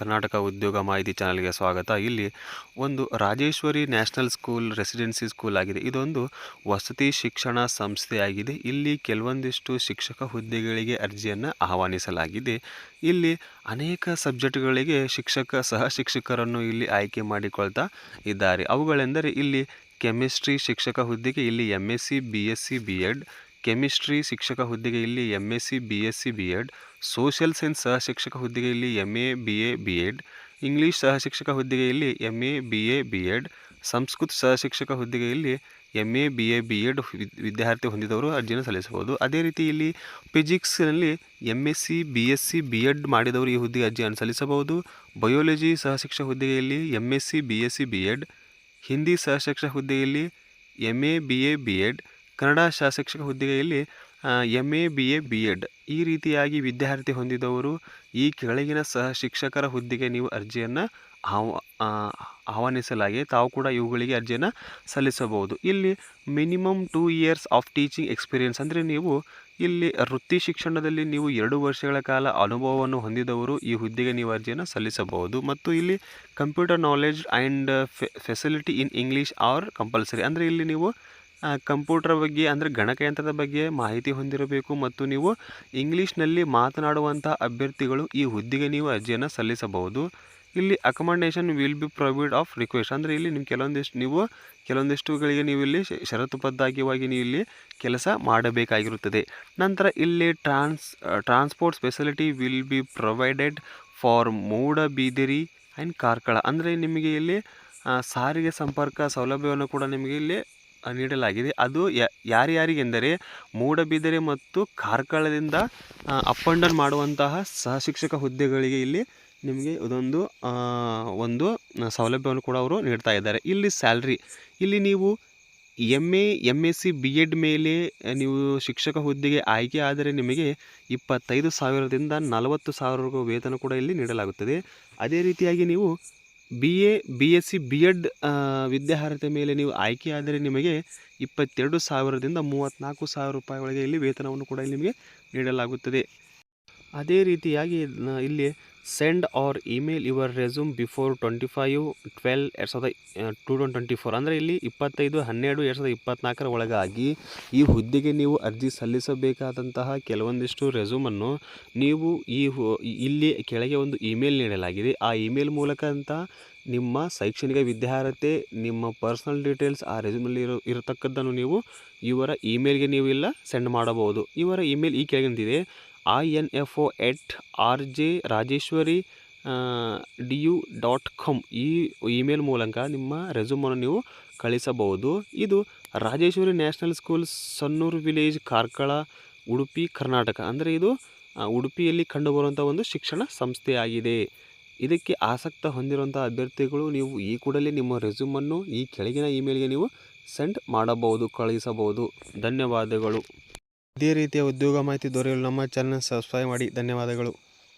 ಕರ್ನಾಟಕ ಉದ್ಯೋಗ ಮಾಹಿತಿ ಚಾನಲ್ಗೆ ಸ್ವಾಗತ. ಇಲ್ಲಿ ಒಂದು Rajeshwari national school, residency school ಆಗಿದೆ. ಇದೊಂದು ವಸತಿ ಶಿಕ್ಷಣ ಸಂಸ್ಥೆಯಾಗಿದೆ. ಇಲ್ಲಿ ಕೆಲವೊಂದಿಷ್ಟು ಶಿಕ್ಷಕ ಹುದ್ದೆಗಳಿಗೆ ಅರ್ಜಿಯನ್ನು ಆಹ್ವಾನಿಸಲಾಗಿದೆ. ಇಲ್ಲಿ ಅನೇಕ ಸಬ್ಜೆಕ್ಟ್ಗಳಿಗೆ ಶಿಕ್ಷಕ ಸಹ ಶಿಕ್ಷಕರನ್ನು ಇಲ್ಲಿ ಆಯ್ಕೆ ಮಾಡಿಕೊಳ್ತಾ ಇದ್ದಾರೆ. ಅವುಗಳೆಂದರೆ ಇಲ್ಲಿ ಕೆಮಿಸ್ಟ್ರಿ ಶಿಕ್ಷಕ ಹುದ್ದೆಗೆ ಇಲ್ಲಿ M S C B S C B Ed chemistry ಶಿಕ್ಷಕ ಹುದ್ದೆಗೆ ಇಲ್ಲಿ M S C B S C B Ed social science ಸಹ ಶಿಕ್ಷಕ ಹುದ್ದೆಗೆ ಇಲ್ಲಿ M A B A B Ed English ಸಹ ಶಿಕ್ಷಕ ಹುದ್ದೆಗೆ ಇಲ್ಲಿ M A B A B Ed Sanskrit ಸಹ ಶಿಕ್ಷಕ ಹುದ್ದೆಗೆ ಇಲ್ಲಿ M A B A B Ed ವಿದ್ಯಾರ್ಥಿ ಹೊಂದಿದವರು ಅರ್ಜಿಯನ್ನು ಸಲ್ಲಿಸಬಹುದು. ಅದೇ ರೀತಿ ಇಲ್ಲಿ ಫಿಸಿಕ್ಸ್ನಲ್ಲಿ M S C B S C B Ed ಮಾಡಿದವರು ಈ ಹುದ್ದೆಗೆ ಅರ್ಜಿಯನ್ನು ಸಲ್ಲಿಸಬಹುದು. ಬಯೋಲಜಿ ಸಹ ಶಿಕ್ಷಕ ಹುದ್ದೆಗೆ ಇಲ್ಲಿ M S C B S C B Ed Hindi ಸಹ ಶಿಕ್ಷಕ ಹುದ್ದೆಯಲ್ಲಿ M A B A B Ed Kannada ಶಾಶಿಕ್ಷಕ ಶಿಕ್ಷಕ ಹುದ್ದೆಯಲ್ಲಿ M A B A B Ed ಈ ರೀತಿಯಾಗಿ ವಿದ್ಯಾರ್ಥಿ ಹೊಂದಿದವರು ಈ ಕೆಳಗಿನ ಸಹ ಶಿಕ್ಷಕರ ಹುದ್ದೆಗೆ ನೀವು ಅರ್ಜಿಯನ್ನು ಆಹ್ವ ಆಹ್ವಾನಿಸಲಾಗಿದೆ ತಾವು ಕೂಡ ಇವುಗಳಿಗೆ ಅರ್ಜಿಯನ್ನು ಸಲ್ಲಿಸಬಹುದು. ಇಲ್ಲಿ minimum two years of teaching experience ಅಂದರೆ ನೀವು ಇಲ್ಲಿ ವೃತ್ತಿ ಶಿಕ್ಷಣದಲ್ಲಿ ನೀವು ಎರಡು ವರ್ಷಗಳ ಕಾಲ ಅನುಭವವನ್ನು ಹೊಂದಿದವರು ಈ ಹುದ್ದೆಗೆ ನೀವು ಅರ್ಜಿಯನ್ನು ಸಲ್ಲಿಸಬಹುದು. ಮತ್ತು ಇಲ್ಲಿ computer knowledge and facility in English are compulsory ಅಂದರೆ ಇಲ್ಲಿ ನೀವು ಕಂಪ್ಯೂಟರ್ ಬಗ್ಗೆ ಅಂದರೆ ಗಣಕಯಂತ್ರದ ಬಗ್ಗೆ ಮಾಹಿತಿ ಹೊಂದಿರಬೇಕು ಮತ್ತು ನೀವು ಇಂಗ್ಲೀಷ್ನಲ್ಲಿ ಮಾತನಾಡುವಂಥ ಅಭ್ಯರ್ಥಿಗಳು ಈ ಹುದ್ದೆಗೆ ನೀವು ಅರ್ಜಿಯನ್ನು ಸಲ್ಲಿಸಬಹುದು. ಇಲ್ಲಿ accommodation will be provide of request ಅಂದರೆ ಇಲ್ಲಿ ನಿಮ್ಮ ಕೆಲವೊಂದಿಷ್ಟು, ನೀವು ಕೆಲವೊಂದಿಷ್ಟುಗಳಿಗೆ ನೀವು ಇಲ್ಲಿ ಷರತ್ತುಬದ್ಧವಾಗಿ ನೀವು ಇಲ್ಲಿ ಕೆಲಸ ಮಾಡಬೇಕಾಗಿರುತ್ತದೆ. ನಂತರ ಇಲ್ಲಿ trans transport facility will be provided for Moodbidri and Karkala. ಅಂದರೆ ನಿಮಗೆ ಇಲ್ಲಿ ಸಾರಿಗೆ ಸಂಪರ್ಕ ಸೌಲಭ್ಯವನ್ನು ಕೂಡ ನಿಮಗೆ ಇಲ್ಲಿ ನೀಡಲಾಗಿದೆ. ಅದು ಯಾರ್ಯಾರಿಗೆಂದರೆ ಮೂಡಬಿದಿರೆ ಮತ್ತು ಕಾರ್ಕಳದಿಂದ ಅಪ್ ಆ್ಯಂಡ್ ಡೌನ್ ಮಾಡುವಂತಹ ಸಹ ಶಿಕ್ಷಕ ಹುದ್ದೆಗಳಿಗೆ ಇಲ್ಲಿ ನಿಮಗೆ ಇದೊಂದು ಒಂದು ಸೌಲಭ್ಯವನ್ನು ಕೂಡ ಅವರು ನೀಡ್ತಾ ಇದ್ದಾರೆ. ಇಲ್ಲಿ ಸ್ಯಾಲ್ರಿ, ಇಲ್ಲಿ ನೀವು M A M S C B Ed ಮೇಲೆ ನೀವು ಶಿಕ್ಷಕ ಹುದ್ದೆಗೆ ಆಯ್ಕೆ ಆದರೆ ನಿಮಗೆ ಇಪ್ಪತ್ತೈದು ಸಾವಿರದಿಂದ ನಲವತ್ತು ಸಾವಿರವರೆಗೂ ವೇತನ ಕೂಡ ಇಲ್ಲಿ ನೀಡಲಾಗುತ್ತದೆ. ಅದೇ ರೀತಿಯಾಗಿ ನೀವು B A B S C B Ed ವಿದ್ಯಾರ್ಹತೆ ಮೇಲೆ ನೀವು ಆಯ್ಕೆಯಾದರೆ ನಿಮಗೆ ಇಪ್ಪತ್ತೆರಡು ಸಾವಿರದಿಂದ ಮೂವತ್ತ್ನಾಲ್ಕು ಸಾವಿರ ರೂಪಾಯಿ ಒಳಗೆ ಇಲ್ಲಿ ವೇತನವನ್ನು ಕೂಡ ನಿಮಗೆ ನೀಡಲಾಗುತ್ತದೆ. ಅದೇ ರೀತಿಯಾಗಿ ಇಲ್ಲಿ send or email your resume before twenty five twelve ಎರಡು ಸಾವಿರದ ಟು ಟ್ವೆಂಟಿ ಫೋರ್ ಅಂದರೆ ಇಲ್ಲಿ ಇಪ್ಪತ್ತೈದು, ಹನ್ನೆರಡು, ಎರಡು ಸಾವಿರದ ಇಪ್ಪತ್ತ್ನಾಲ್ಕರ ಒಳಗಾಗಿ ಈ ಹುದ್ದೆಗೆ ನೀವು ಅರ್ಜಿ ಸಲ್ಲಿಸಬೇಕಾದಂತಹ ಕೆಲವೊಂದಿಷ್ಟು ರೆಸ್ಯೂಮನ್ನು ನೀವು ಈ ಇಲ್ಲಿ ಕೆಳಗೆ ಒಂದು ಇಮೇಲ್ ನೀಡಲಾಗಿದೆ. ಆ ಇಮೇಲ್ ಮೂಲಕ ಅಂತ ನಿಮ್ಮ ಶೈಕ್ಷಣಿಕ ವಿದ್ಯಾರ್ಹತೆ, ನಿಮ್ಮ ಪರ್ಸ್ನಲ್ ಡೀಟೇಲ್ಸ್ ಆ ರೆಸ್ಯೂಮಲ್ಲಿ ಇರೋ, ಇರತಕ್ಕದ್ದನ್ನು ನೀವು ಇವರ ಇಮೇಲ್ಗೆ ನೀವು ಇಲ್ಲ ಸೆಂಡ್ ಮಾಡಬಹುದು. ಇವರ ಇಮೇಲ್ ಈ ಕೆಳಗಿಂದಿದೆ I N F O at R J Rajeshwari D U dot com ಈ ಇಮೇಲ್ ಮೂಲಕ ನಿಮ್ಮ ರೆಸ್ಯೂಮನ್ನು ನೀವು ಕಳಿಸಬಹುದು. ಇದು Rajeshwari national school Sannur village Karkala Udupi Karnataka ಅಂದರೆ ಇದು ಉಡುಪಿಯಲ್ಲಿ ಕಂಡುಬರುವಂಥ ಒಂದು ಶಿಕ್ಷಣ ಸಂಸ್ಥೆಯಾಗಿದೆ. ಇದಕ್ಕೆ ಆಸಕ್ತ ಹೊಂದಿರುವಂಥ ಅಭ್ಯರ್ಥಿಗಳು ನೀವು ಈ ಕೂಡಲೇ ನಿಮ್ಮ ರೆಸ್ಯೂಮನ್ನು ಈ ಕೆಳಗಿನ ಇಮೇಲ್ಗೆ ನೀವು ಸೆಂಡ್ ಮಾಡಬಹುದು ಕಳುಹಿಸಬಹುದು ಧನ್ಯವಾದಗಳು. ಇದೇ ರೀತಿಯ ಉದ್ಯೋಗ ಮಾಹಿತಿ ದೊರೆಯಲು ನಮ್ಮ ಚಾನಲ್ ಸಬ್ಸ್ಕ್ರೈಬ್ ಮಾಡಿ. ಧನ್ಯವಾದಗಳು.